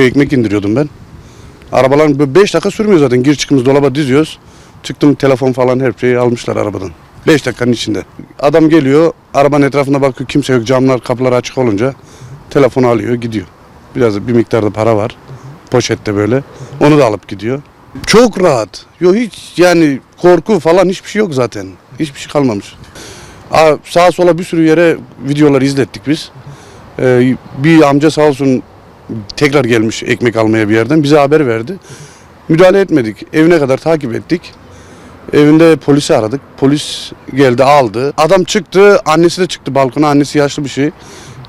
ekmek indiriyordum ben. Arabaların 5 dakika sürmüyor zaten. Gir çıkımız dolaba diziyoruz. Çıktım telefon falan her şeyi almışlar arabadan. 5 dakikanın içinde. Adam geliyor, arabanın etrafına bakıyor kimse yok. Camlar, kapılar açık olunca telefonu alıyor, gidiyor. Biraz bir miktarda para var. Poşette böyle. Onu da alıp gidiyor. Çok rahat. Yok hiç yani korku falan hiçbir şey yok zaten. Hiçbir şey kalmamış. Aa, sağa sola bir sürü yere videolar izlettik biz. Ee, bir amca sağ olsun tekrar gelmiş ekmek almaya bir yerden bize haber verdi. Müdahale etmedik. Evine kadar takip ettik. Evinde polisi aradık. Polis geldi aldı. Adam çıktı. Annesi de çıktı balkona. Annesi yaşlı bir şey.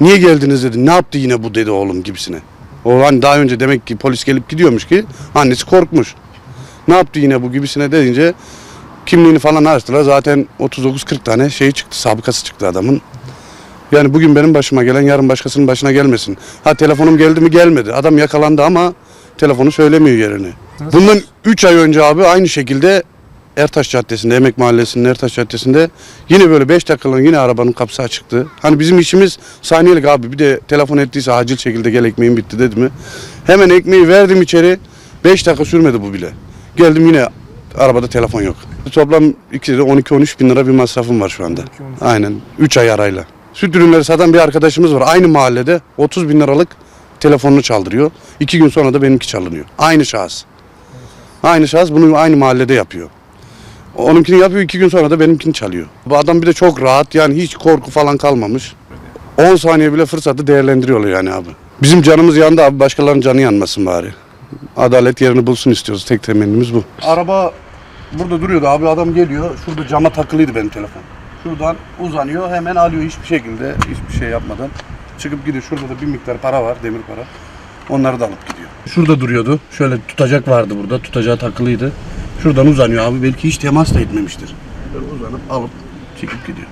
Niye geldiniz dedi. Ne yaptı yine bu dedi oğlum gibisine. O hani daha önce demek ki polis gelip gidiyormuş ki annesi korkmuş. Ne yaptı yine bu gibisine deyince kimliğini falan açtılar. Zaten 39-40 tane şey çıktı. Sabıkası çıktı adamın. Yani bugün benim başıma gelen yarın başkasının başına gelmesin. Ha telefonum geldi mi gelmedi. Adam yakalandı ama telefonu söylemiyor yerini. Bundan 3 ay önce abi aynı şekilde Ertaş Caddesi'nde, Emek Mahallesi'nin Ertaş Caddesi'nde yine böyle 5 dakikalığına yine arabanın kapısı açıktı. Hani bizim işimiz saniyelik abi bir de telefon ettiyse acil şekilde gel ekmeğim bitti dedi mi. Hemen ekmeği verdim içeri 5 dakika sürmedi bu bile. Geldim yine arabada telefon yok. Toplam 12-13 bin lira bir masrafım var şu anda. Aynen 3 ay arayla. Süt ürünleri satan bir arkadaşımız var. Aynı mahallede 30 bin liralık telefonunu çaldırıyor. İki gün sonra da benimki çalınıyor. Aynı şahıs. Aynı şahıs bunu aynı mahallede yapıyor. Onunkini yapıyor iki gün sonra da benimkini çalıyor. Bu adam bir de çok rahat yani hiç korku falan kalmamış. 10 saniye bile fırsatı değerlendiriyorlar yani abi. Bizim canımız yandı abi başkalarının canı yanmasın bari. Adalet yerini bulsun istiyoruz. Tek temennimiz bu. Araba burada duruyordu abi adam geliyor. Şurada cama takılıydı benim telefon. Şuradan uzanıyor hemen alıyor hiçbir şekilde hiçbir şey yapmadan. Çıkıp gidiyor. Şurada da bir miktar para var demir para. Onları da alıp gidiyor. Şurada duruyordu. Şöyle tutacak vardı burada. Tutacağı takılıydı. Şuradan uzanıyor abi. Belki hiç temas da etmemiştir. Böyle uzanıp alıp çekip gidiyor.